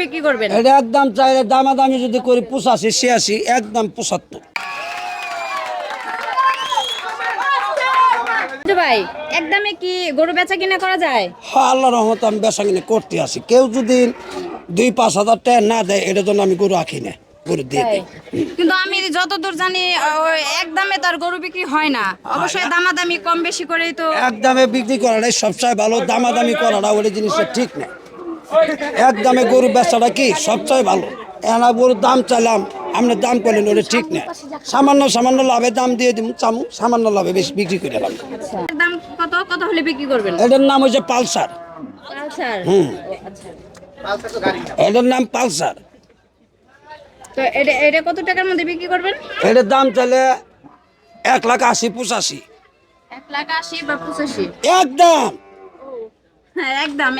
বিক্রি করবেন? এটা একদম চাইলে দামাদামি যদি করি পঁচাশি ছিয়াশি একদম পঁচাত্তর। ভাই একদমে কি গরু বেচা কিনা করা যায়? হ্যাঁ আল্লাহ রহমত আমি বেসা কিনে করতে আসি। কেউ যদি দুই পাঁচ হাজার টাকা না দেয় এটার জন্য আমি গরু আঁকি না গরু দিয়ে কিন্তু আমি যতদূর জানি একদমে তার গরু বিক্রি হয় না। অবশ্যই দামাদামি কম বেশি করেই তো একদমে বিক্রি করাটাই সবচেয়ে ভালো দামাদামি করাটা ওই জিনিসটা ঠিক না। একদমে গরু বেচাটা কি সবচেয়ে ভালো? এনা গরুর দাম চাইলাম আপনি দাম করলেন ওটা ঠিক না। সামান্য সামান্য লাভে দাম দিয়ে দিব চামু সামান্য লাভে বেশি বিক্রি করে এলাম দাম কত কত হলে বিক্রি করবেন? এটার নাম হচ্ছে পালসার। পালসার? হুম। আচ্ছা। এটার নাম পালসার। তো এটা এটা কত টাকার মধ্যে বিক্রি করবেন? এটার দাম চাইলে এক লাখ আশি পঁচাশি। এক লাখ আশি বা পঁচাশি? একদম। হ্যাঁ একদম।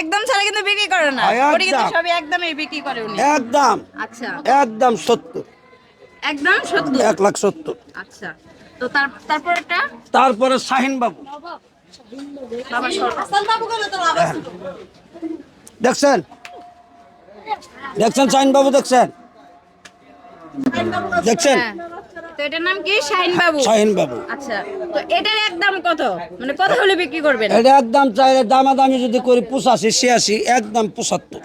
একদম ছাড়া কিন্তু বিক্রি করে না। হ্যাঁ, ওটা কিন্তু সবই একদমই বিক্রি করে উনি। একদম। আচ্ছা। একদম সত্তর। একদম সত্তর? এক লাখ সত্তর। আচ্ছা। তো তার তারপর তারপরে শাহিন বাবু। দেখছেন? দেখছেন শাহিন বাবু দেখছেন? দেখছেন? হ্যাঁ। তো এটার নাম কি? শাহিন বাবু? শাহিন বাবু। আচ্ছা তো এটার একদম কত? মানে কত হলে বিক্রি করবেন? এটা একদম চাইলে দামাদামি যদি করি পঁচাশি ছিয়াশি একদম পঁচাত্তর।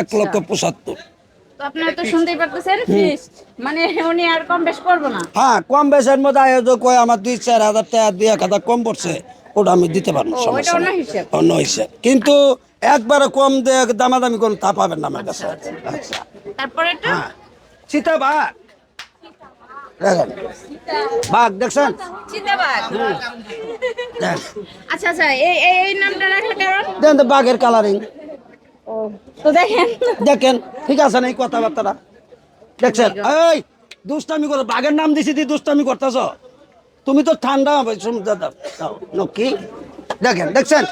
এক লক্ষ পঁচাত্তর। তো আপনারা তো শুনতেই পারতেছেন ফিক্সড মানে উনি আর কম বেশ করব না। হ্যাঁ কম বেশের মধ্যে আয়োজন কয় আমার দুই চার হাজার টাকা দুই এক হাজার কম পড়ছে ওটা আমি দিতে পারব সমস্যা অন্য নেই। অন্য হিসেব। কিন্তু একবারে কম দিয়ে দামাদামি করুন তা পাবেন না আমার কাছে। আচ্ছা তারপরে সীতা বাঘ দেখেন বাঘ দেখছেন? আচ্ছা আচ্ছা এই নামটা রাখার কারণ? দেখেন তো বাঘের কালারিং ও তো দেখেন। দেখেন ঠিক আছে না এই কথাবার্তাটা? দেখছেন? এই দুষ্টামি করো বাঘের নাম দিছি তুই দুষ্টামি করতেছ? তুমি তো ঠান্ডা নকি দেখেন দেখছেন?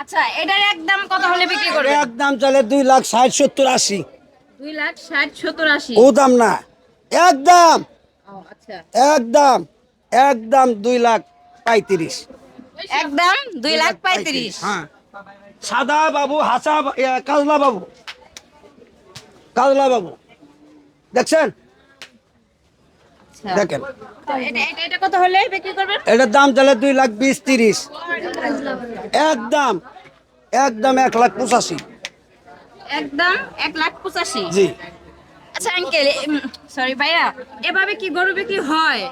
আচ্ছা এটার একদম কত হলে বিক্রি করবেন? একদম চলে দুই লাখ ষাট সত্তর আশি। দুই লাখ ষাট সত্তর আশি। ও দাম না একদম একদম একদম দুই লাখ পঁয়ত্রিশ। একদম দুই লাখ পঁয়ত্রিশ হ্যাঁ। সাদা বাবু হাসা কাজলা বাবু। কাজলা বাবু। দেখছেন? আচ্ছা। দেখেন। এটা এটা এটা কত হলে বিক্রি করবেন? এটার দাম চলে দুই লাখ বিশ তিরিশ। একদম একদম এক লাখ পঁচাশি। একদম এক লাখ পঁচাশি। জি। আচ্ছা আঙ্কেল সরি ভাইয়া এভাবে কি গরু বিক্রি হয়?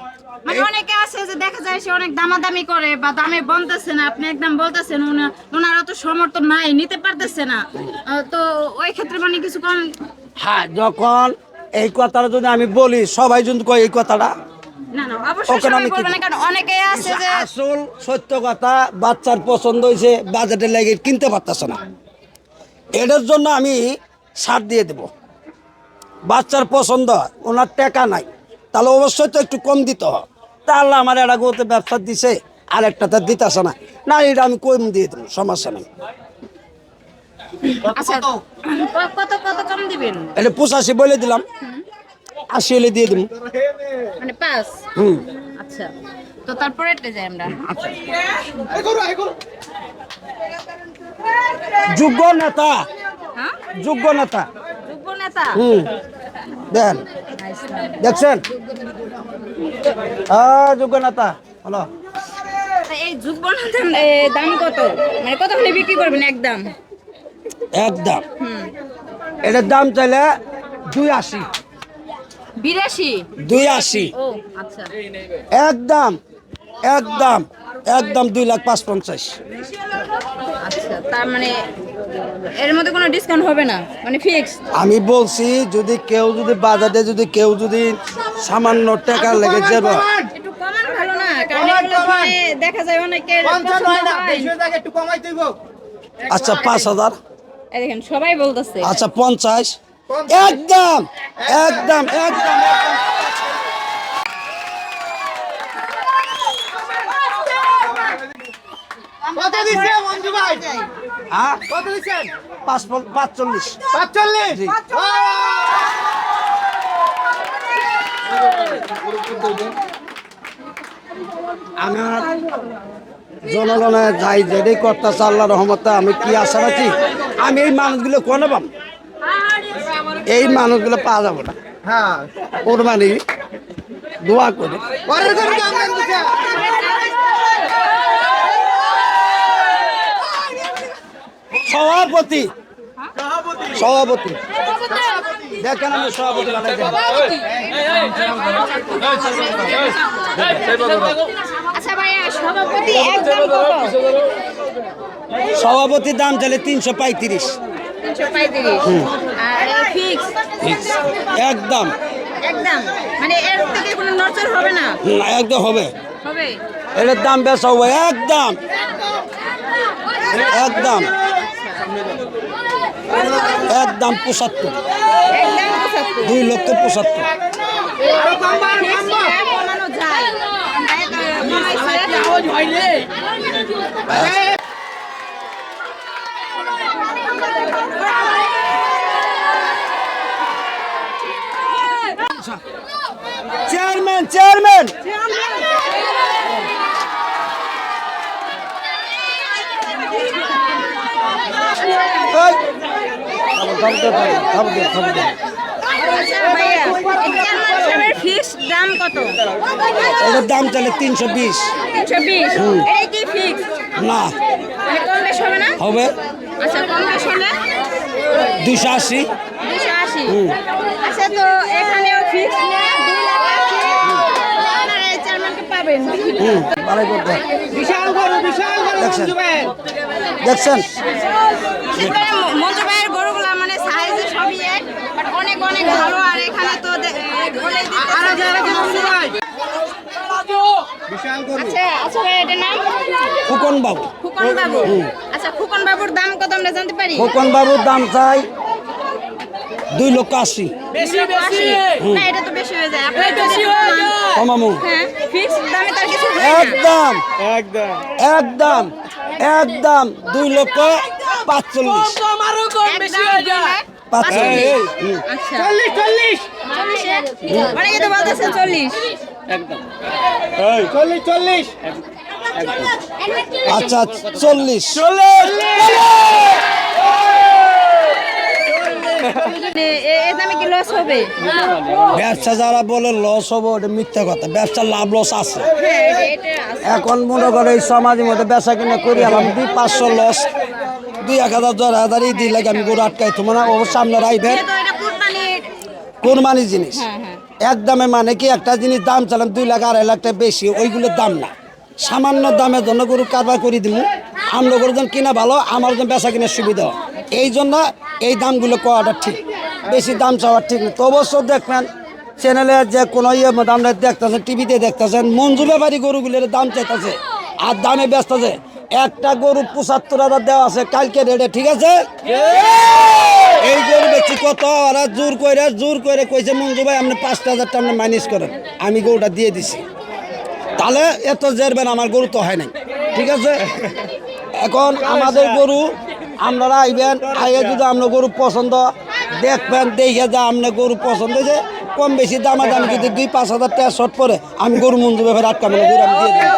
মানে অনেকে আছে যে দেখা যায় সে অনেক দামাদামি করে বা দামে বলতেছে না আপনি একদম বলতেছেন ওনারা তো সমর্থন নাই নিতে পারতেছে না। তো ওই ক্ষেত্রে মানে কিছু কম হ্যাঁ যখন এই কথাটা যদি আমি বলি সবাই যদি কয় এই কথাটা। আসল সত্য কথা বাচ্চার পছন্দ হয়েছে বাজেটে লেগে কিনতে পারতেছে না। এটার জন্য আমি ছাড় দিয়ে দেব। বাচ্চার পছন্দ হয়, ওনার টাকা নাই তাহলে অবশ্যই তো একটু কম দিতে হয়। তাহলে আমার এটা গোতে ব্যবসা দিছে আর একটা তার দিতেছে না। না এটা আমি কম দিয়ে দেবো সমস্যা নেই। আচ্ছা ক- কত কত কম দিবেন? এটা পঁচাশি বলে দিলাম আশি হলে দিয়ে দিব। মানে পাঁচ? হুম। আচ্ছা তো তারপরে যাই আমরা। যোগ্য নেতা যোগ্য নেতা। হুম। দেন। দেখছেন? হ্যাঁ যোগ্য নেতা। হলো। এই যুব নেতার দাম কত? মানে কত হলে বিক্রি করবেন একদম? একদম। এটার দাম চাইলে দুই আশি। বিরাশি? দুই আশি। আচ্ছা। একদম। একদম। একদম দুই লাখ পাঁচ পঞ্চাশ আচ্ছা তার মানে এর মধ্যে কোনো ডিসকাউন্ট হবে না মানে ফিক্স আমি বলছি যদি কেউ যদি বাজারে যদি কেউ যদি সামান্য টাকা লেগে যাবে দেখা যায় অনেকের। আচ্ছা পাঁচ হাজার। দেখেন সবাই বলতেছে। আচ্ছা পঞ্চাশ। একদম একদম একদম। একদম। কত দিছে মঞ্জু ভাই? হ্যাঁ? কত দিছেন পাঁচ পন- পাঁচচল্লিশ। পাঁচচল্লিশ? জি। আমার জনগণের যাই যেটাই করতেছে আল্লাহ রহমতে আমি কি আশা রাখি আমি এই মানুষগুলো কোনে পাবো? এই মানুষগুলো পাওয়া যাবে না। হ্যাঁ। কোরবানি দোয়া করে পরের গরু দাম দেন দিছে সভাপতি। সভাপতি। দেখেন আমি সভাপতি। আচ্ছা ভাইয়া সভাপতি একদম কত? সভাপতির দাম চলে তিনশো পঁয়ত্রিশ। একদম। একদম। মানে এর থেকে কোনো নজর হবে না? হুম, একদম হবে। হবে? এটার দাম বেশ হবে একদম। একদম। একদম পঁচাত্তর। একদম পঁচাত্তর দুই লক্ষ পঁচাত্তর। চেয়ারম্যান চেয়ারম্যান এই! খাবার দে, খাবার দে, খাবার দে। আচ্ছা ভাইয়া এই চেয়ারম্যান সাহেবের ফিক্স দাম কত এটার দাম চলে তিনশো বিশ। না। মানে হবে না? হবে। আচ্ছা দুশো আশি। আচ্ছা তো এখানেও ফিক্স দুই লাখ আশি আপনারা এই চেয়ারম্যানকে পাবেন হুম বাড়াই করতে বিশাল গরু বিশাল গরু দেখছেন? মঞ্জু ভাই দেখছেন এবারে ম- মঞ্জু ভাইয়ের গরুগুলা মানে সাইজে সবই এক বাট অনেক অনেক ভালো আর এখানে তো দে- এ, বলে দিতেছে আরও যে যারা এরকম মঞ্জু আছে। ভাই বিশাল গরু আচ্ছা আচ্ছা এটার নাম? ফুকন বাবু খুকন বাবু আচ্ছা খুকন বাবুর দাম কত আমরা জানতে পারি? ফুকন বাবুর দাম চাই দুই লক্ষ আশি। বেশি বেশি। না এটা তো বেশি হয়ে যায়। আপনি বেশি কমামু হ্যাঁ ফিক্স দামে তার কিছু হয় না? একদম। একদম। একদম। একদম। দুই লক্ষ পাঁচচল্লিশ। একদম দুই লাখ পাঁচচল্লিশ। পাঁচচল্লিশ। হুম। আচ্ছা। চল্লিশ চল্লিশ। চল্লিশ। অনেকে তো বলতেছেন চল্লিশ। চল্লিশ চল্লিশ। আচ্ছা চল্লিশ। ব্যবসা যারা বলে লস হব ওটা মিথ্যা কথা। ব্যবসা লাভ লস আছে। হ্যাঁ এটা- এটা আছে। এখন মনে করে এই সমাজের মধ্যে ব্যবসা কিনে করি আলাম দুই পাঁচশো লস দুই এক হাজার দশ হাজার এই দিলে আমি গরু আটকাই তোমার ওর সামনে যেহেতু কোরবানি জিনিস। হ্যাঁ হ্যাঁ। এক দামে মানে কি একটা জিনিস দাম চালাম দুই লাখ, আড়াই লাখটা বেশি, ওইগুলোর দাম না। সামান্য দামের জন্য গরু কারবার করে দিব আমরা গরু যেন কিনা ভালো, আমার জন্য বেচা কিনার সুবিধা। এই জন্য এই দামগুলো কওয়াটা ঠিক। বেশি দাম চাওয়া ঠিক না। তো অবশ্য দেখবেন চ্যানেলে যে কোনো ইয়ে মধ্যে দেখতেছেন টিভিতে দেখতেছেন, মঞ্জু ব্যাপারী গরুগুলোর দাম চাইতেছে, আর দামে ব্যস্ত আছে একটা গরু পঁচাত্তর হাজার দেওয়া আছে কালকে রেটে ঠিক আছে? এই গরু বেচি কত? ওরা জোর করে জোর করে কইছে মঞ্জু ভাই আপনি পাঁচটা হাজার টাকা আপনি মাইনাস করেন। আমি গরুটা দিয়ে দিছি। তাহলে এত জেরবেন আমার গরু তো হয় নাই। ঠিক আছে? এখন আমাদের গরু আপনারা আইবেন আইয়ে যদি আপনার গরু পছন্দ দেখবেন দেখে যা আপনার গরু পছন্দ হয়েছে। কম বেশি দামা দামি যদি দুই পাঁচ হাজার টাকা শর্ট পরে আমি গরু মঞ্জু ব্যাপারে আটকাবো না গরু আমি দিয়ে দিই।